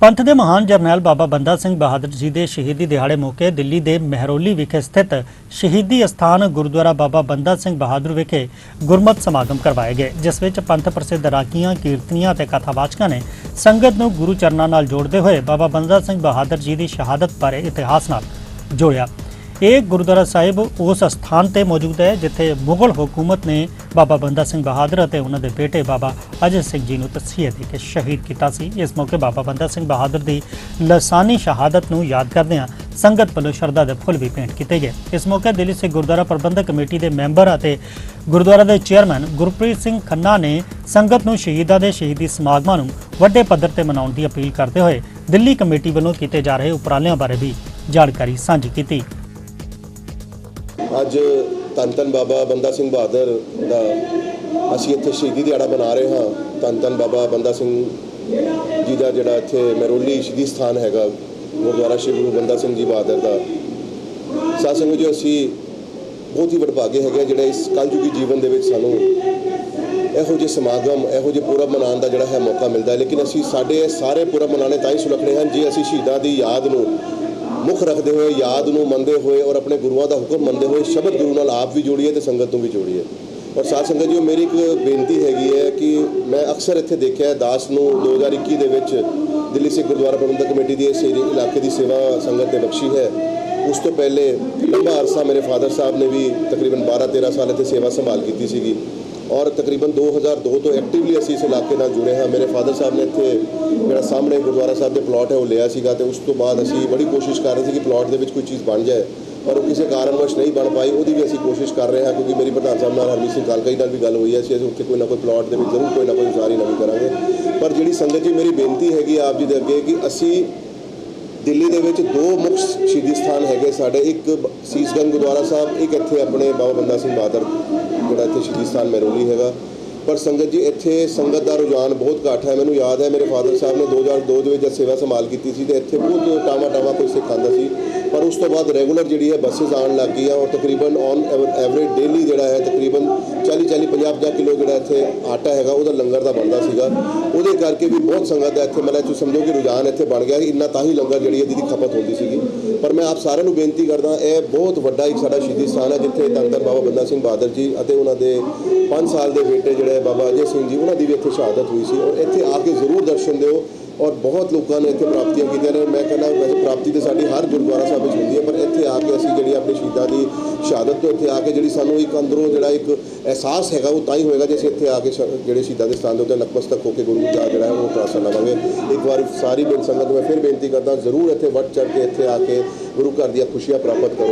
ਪੰਥ ਦੇ ਮਹਾਨ ਜਰਨੈਲ ਬਾਬਾ ਬੰਦਾ ਸਿੰਘ ਬਹਾਦਰ ਜੀ ਦੇ ਸ਼ਹੀਦੀ ਦਿਹਾੜੇ ਮੌਕੇ ਦਿੱਲੀ ਦੇ ਮਹਿਰੌਲੀ ਵਿਖੇ ਸਥਿਤ ਸ਼ਹੀਦੀ ਅਸਥਾਨ ਗੁਰਦੁਆਰਾ ਬਾਬਾ ਬੰਦਾ ਸਿੰਘ ਬਹਾਦਰ ਵਿਖੇ ਗੁਰਮਤਿ ਸਮਾਗਮ ਕਰਵਾਏ ਗਏ, ਜਿਸ ਵਿੱਚ ਪੰਥ ਪ੍ਰਸਿੱਧ ਰਾਗੀਆਂ ਕੀਰਤਨੀਆਂ ਅਤੇ ਕਥਾਵਾਚਕਾਂ ਨੇ ਸੰਗਤ ਨੂੰ ਗੁਰੂ ਚਰਨਾਂ ਨਾਲ ਜੋੜਦੇ ਹੋਏ ਬਾਬਾ ਬੰਦਾ ਸਿੰਘ ਬਹਾਦਰ ਜੀ ਦੀ ਸ਼ਹਾਦਤ ਬਾਰੇ ਇਤਿਹਾਸ ਨਾਲ ਜੋੜਿਆ। ਇਹ ਗੁਰਦੁਆਰਾ ਸਾਹਿਬ ਉਸ ਸਥਾਨ ਤੇ ਮੌਜੂਦ ਹੈ, ਜਿੱਥੇ ਮੁਗਲ ਹਕੂਮਤ ਨੇ ਬਾਬਾ ਬੰਦਾ ਸਿੰਘ ਬਹਾਦਰ ਅਤੇ ਉਹਨਾਂ ਦੇ ਬੇਟੇ ਬਾਬਾ ਅਜੇ ਸਿੰਘ ਜੀ ਨੂੰ ਤਸੀਹੇ ਦੇ ਕੇ ਸ਼ਹੀਦ ਕੀਤਾ ਸੀ। ਇਸ ਮੌਕੇ ਬਾਬਾ ਬੰਦਾ ਸਿੰਘ ਬਹਾਦਰ ਦੀ ਲਸਾਨੀ ਸ਼ਹਾਦਤ ਨੂੰ ਯਾਦ ਕਰਦਿਆਂ ਸੰਗਤ ਵੱਲੋਂ ਸ਼ਰਧਾ ਦੇ ਫੁੱਲ ਵੀ ਭੇਂਟ ਕੀਤੇ ਗਏ। ਇਸ ਮੌਕੇ ਦਿੱਲੀ ਸਿੱਖ ਗੁਰਦੁਆਰਾ ਪ੍ਰਬੰਧਕ ਕਮੇਟੀ ਦੇ ਮੈਂਬਰ ਅਤੇ ਗੁਰਦੁਆਰਾ ਦੇ ਚੇਅਰਮੈਨ ਗੁਰਪ੍ਰੀਤ ਸਿੰਘ ਖੰਨਾ ਨੇ ਸੰਗਤ ਨੂੰ ਸ਼ਹੀਦਾਂ ਦੇ ਸ਼ਹੀਦੀ ਸਮਾਗਮਾਂ ਨੂੰ ਵੱਡੇ ਪੱਧਰ ਤੇ ਮਨਾਉਣ ਦੀ ਅਪੀਲ ਕਰਦੇ ਹੋਏ ਦਿੱਲੀ ਕਮੇਟੀ ਵੱਲੋਂ ਕੀਤੇ ਜਾ ਰਹੇ ਉਪਰਾਲਿਆਂ ਬਾਰੇ ਵੀ ਜਾਣਕਾਰੀ ਸਾਂਝੀ ਕੀਤੀ। ਅੱਜ ਧੰਨ ਧੰਨ ਬਾਬਾ ਬੰਦਾ ਸਿੰਘ ਬਹਾਦਰ ਦਾ ਅਸੀਂ ਇੱਥੇ ਸ਼ਹੀਦੀ ਦਿਹਾੜਾ ਮਨਾ ਰਹੇ ਹਾਂ। ਧੰਨ ਧੰਨ ਬਾਬਾ ਬੰਦਾ ਸਿੰਘ ਜੀ ਦਾ ਜਿਹੜਾ ਇੱਥੇ ਮਰੋਲੀ ਸ਼ਹੀਦੀ ਸਥਾਨ ਹੈਗਾ, ਗੁਰਦੁਆਰਾ ਸ਼੍ਰੀ ਗੁਰੂ ਬੰਦਾ ਸਿੰਘ ਜੀ ਬਹਾਦਰ ਦਾ। ਸਾਧ ਸੰਗਤ ਜੀ, ਅਸੀਂ ਬਹੁਤ ਹੀ ਵਡਭਾਗੇ ਹੈਗੇ ਆ ਜਿਹੜੇ ਇਸ ਕਲਯੁਗੀ ਜੀਵਨ ਦੇ ਵਿੱਚ ਸਾਨੂੰ ਇਹੋ ਜਿਹੇ ਸਮਾਗਮ, ਇਹੋ ਜਿਹੇ ਪੁਰਬ ਮਨਾਉਣ ਦਾ ਜਿਹੜਾ ਹੈ ਮੌਕਾ ਮਿਲਦਾ ਲੇਕਿਨ ਅਸੀਂ ਸਾਡੇ ਇਹ ਸਾਰੇ ਪੁਰਬ ਮਨਾਉਣੇ ਤਾਂ ਹੀ ਸੁਲੱਖਣੇ ਹਨ ਜੇ ਅਸੀਂ ਸ਼ਹੀਦਾਂ ਦੀ ਯਾਦ ਨੂੰ ਮੁੱਖ ਰੱਖਦੇ ਹੋਏ, ਯਾਦ ਨੂੰ ਮੰਨਦੇ ਹੋਏ ਔਰ ਆਪਣੇ ਗੁਰੂਆਂ ਦਾ ਹੁਕਮ ਮੰਨਦੇ ਹੋਏ ਸ਼ਬਦ ਗੁਰੂ ਨਾਲ ਆਪ ਵੀ ਜੋੜੀਏ ਤੇ ਸੰਗਤ ਨੂੰ ਵੀ ਜੋੜੀਏ। ਔਰ ਸਾਧ ਸੰਗਤ ਜੀ ਮੇਰੀ ਇੱਕ ਬੇਨਤੀ ਹੈਗੀ ਹੈ ਕਿ ਮੈਂ ਅਕਸਰ ਇੱਥੇ ਦੇਖਿਆ ਹੈ, ਦਾਸ ਨੂੰ 2021 ਦੇ ਵਿੱਚ ਦਿੱਲੀ ਸਿੱਖ ਗੁਰਦੁਆਰਾ ਪ੍ਰਬੰਧਕ ਕਮੇਟੀ ਦੀ ਇਸ ਇਲਾਕੇ ਦੀ ਸੇਵਾ ਸੰਗਤ ਨੇ ਬਖਸ਼ੀ ਹੈ। ਉਸ ਤੋਂ ਪਹਿਲੇ ਲੰਬਾ ਅਰਸਾ ਮੇਰੇ ਫਾਦਰ ਸਾਹਿਬ ਨੇ ਵੀ ਤਕਰੀਬਨ 12-13 ਸਾਲ ਇੱਥੇ ਸੇਵਾ ਸੰਭਾਲ ਕੀਤੀ ਸੀਗੀ। ਔਰ ਤਕਰੀਬਨ 2002 ਤੋਂ ਐਕਟਿਵਲੀ ਅਸੀਂ ਇਸ ਇਲਾਕੇ ਨਾਲ ਜੁੜੇ ਹਾਂ। ਮੇਰੇ ਫਾਦਰ ਸਾਹਿਬ ਨੇ ਇੱਥੇ ਜਿਹੜਾ ਸਾਹਮਣੇ ਗੁਰਦੁਆਰਾ ਸਾਹਿਬ ਦੇ ਪਲਾਟ ਹੈ, ਉਹ ਲਿਆ ਸੀਗਾ ਤੇ ਉਸ ਤੋਂ ਬਾਅਦ ਅਸੀਂ ਬੜੀ ਕੋਸ਼ਿਸ਼ ਕਰ ਰਹੇ ਸੀ ਕਿ ਪਲਾਟ ਦੇ ਵਿੱਚ ਕੋਈ ਚੀਜ਼ ਬਣ ਜਾਏ, ਪਰ ਉਹ ਕਿਸੇ ਕਾਰਨਵਸ਼ ਨਹੀਂ ਬਣ ਪਾਈ। ਉਹਦੀ ਵੀ ਅਸੀਂ ਕੋਸ਼ਿਸ਼ ਕਰ ਰਹੇ ਹਾਂ ਕਿਉਂਕਿ ਮੇਰੀ ਪ੍ਰਧਾਨ ਸਾਹਿਬ ਨਾਲ ਹਰਮੀਤ ਸਿੰਘ ਕਾਲਕਾਈ ਨਾਲ ਵੀ ਗੱਲ ਹੋਈ ਹੈ। ਅਸੀਂ ਉੱਥੇ ਕੋਈ ਨਾ ਕੋਈ ਪਲਾਟ ਦੇ ਵਿੱਚ ਜ਼ਰੂਰ ਕੋਈ ਨਾ ਕੋਈ ਉਸਾਰੀ ਨਵੀਂ ਕਰਾਂਗੇ। ਪਰ ਜਿਹੜੀ ਸੰਗਤ ਜੀ, ਮੇਰੀ ਬੇਨਤੀ ਹੈਗੀ ਆਪ ਜੀ ਦੇ ਅੱਗੇ ਕਿ ਅਸੀਂ ਦਿੱਲੀ ਦੇ ਵਿੱਚ ਦੋ ਮੁੱਖ ਸ਼ਹੀਦੀ ਸਥਾਨ ਹੈਗੇ ਸਾਡੇ। ਇੱਕ ਬ- ਸੀਸਗੰਜ ਗੁਰਦੁਆਰਾ ਸਾਹਿਬ, ਇੱਕ ਇੱਥੇ ਆਪਣੇ ਬਾਬਾ ਬੰਦਾ ਸਿੰਘ ਬਹਾਦਰ, ਜਿਹੜਾ ਇੱਥੇ ਸ਼ਹੀਦੀ ਸਥਾਨ ਮੈਰੋਲੀ ਹੈਗਾ। ਪਰ ਸੰਗਤ ਜੀ, ਇੱਥੇ ਸੰਗਤ ਦਾ ਰੁਝਾਨ ਬਹੁਤ ਘੱਟ ਹੈ। ਮੈਨੂੰ ਯਾਦ ਹੈ, ਮੇਰੇ ਫਾਦਰ ਸਾਹਿਬ ਨੇ 2002 ਦੇ ਵਿੱਚ ਜਦ ਸੇਵਾ ਸੰਭਾਲ ਕੀਤੀ ਸੀ ਤੇ ਇੱਥੇ ਬਹੁਤ ਟਾਵਾ ਟਾਵਾ ਕੋਈ ਸਿੱਖ ਆਉਂਦਾ ਸੀ। ਪਰ ਉਸ ਤੋਂ ਬਾਅਦ ਰੈਗੂਲਰ ਜਿਹੜੀ ਹੈ, ਬੱਸਸ ਆਉਣ ਲੱਗ ਗਈ ਆ ਔਰ ਤਕਰੀਬਨ ਔਨ ਐਵਰੇਜ ਡੇਲੀ ਜਿਹੜਾ ਹੈ, ਤਕਰੀਬਨ 40 40 50 50 ਕਿਲੋ ਜਿਹੜਾ ਇੱਥੇ ਆਟਾ ਹੈਗਾ, ਉਹਦਾ ਲੰਗਰ ਦਾ ਬਣਦਾ ਸੀਗਾ। ਉਹਦੇ ਕਰਕੇ ਵੀ ਬਹੁਤ ਸੰਗਤ ਹੈ ਇੱਥੇ। ਮਤਲਬ ਤੁਸੀਂ ਸਮਝੋ ਕਿ ਰੁਝਾਨ ਇੱਥੇ ਬਣ ਗਿਆ ਕਿ ਇੰਨਾ ਤਾਂ ਹੀ ਲੰਗਰ ਜਿਹੜੀ ਹੈ ਜਿਹਦੀ ਖਪਤ ਹੁੰਦੀ ਸੀਗੀ। ਪਰ ਮੈਂ ਆਪ ਸਾਰਿਆਂ ਨੂੰ ਬੇਨਤੀ ਕਰਦਾ, ਇਹ ਬਹੁਤ ਵੱਡਾ ਇੱਕ ਸਾਡਾ ਸ਼ਹੀਦੀ ਸਥਾਨ ਹੈ, ਜਿੱਥੇ ਧੰਨ ਬਾਬਾ ਬੰਦਾ ਸਿੰਘ ਬਹਾਦਰ ਜੀ ਅਤੇ ਉਹਨਾਂ ਦੇ 5 ਸਾਲ ਦੇ ਬੇਟੇ ਜਿਹੜੇ ਬਾਬਾ ਅਜੇ ਸਿੰਘ ਜੀ, ਉਹਨਾਂ ਦੀ ਵੀ ਇੱਥੇ ਸ਼ਹਾਦਤ ਹੋਈ ਸੀ। ਔਰ ਇੱਥੇ ਆ ਕੇ ਜ਼ਰੂਰ ਦਰਸ਼ਨ ਦਿਓ। ਔਰ ਬਹੁਤ ਲੋਕਾਂ ਨੇ ਇੱਥੇ ਪ੍ਰਾਪਤੀਆਂ ਕੀਤੀਆਂ ਨੇ। ਮੈਂ ਕਹਿੰਦਾ ਵੈਸੇ ਪ੍ਰਾਪਤੀ ਤੇ ਸਾਡੀ ਹਰ ਗੁਰਦੁਆਰਾ ਸਾਹਿਬ ਵਿੱਚ ਹੁੰਦੀ ਹੈ, ਪਰ ਇੱਥੇ ਆ ਕੇ ਅਸੀਂ ਜਿਹੜੀ ਆਪਣੇ ਸ਼ਹੀਦਾਂ ਦੀ ਸ਼ਹਾਦਤ ਤੋਂ ਇੱਥੇ ਆ ਕੇ ਜਿਹੜੀ ਸਾਨੂੰ ਇੱਕ ਅੰਦਰੋਂ ਜਿਹੜਾ ਇੱਕ ਅਹਿਸਾਸ ਹੈਗਾ, ਉਹ ਤਾਂ ਹੀ ਹੋਏਗਾ ਜੇ ਅਸੀਂ ਇੱਥੇ ਆ ਕੇ ਸ਼- ਜਿਹੜੇ ਸ਼ਹੀਦਾਂ ਦੇ ਸਥਾਨ ਦੇ ਉੱਤੇ ਨਤਮਸਤਕ ਹੋ ਕੇ ਗੁਰੂ ਦਾ ਜਿਹੜਾ ਹੈ, ਉਹ ਪ੍ਰਾਰਥਨਾ ਲਵਾਂਗੇ ਇੱਕ ਵਾਰ ਸਾਰੀ ਬੇਨ ਸੰਗਤ ਮੈਂ ਫਿਰ ਬੇਨਤੀ ਕਰਦਾ, ਜ਼ਰੂਰ ਇੱਥੇ ਵੱਟ ਚੜ੍ਹ ਕੇ ਇੱਥੇ ਆ ਕੇ ਗੁਰੂ ਘਰ ਦੀਆਂ ਖੁਸ਼ੀਆਂ ਪ੍ਰਾਪਤ ਕਰੋ।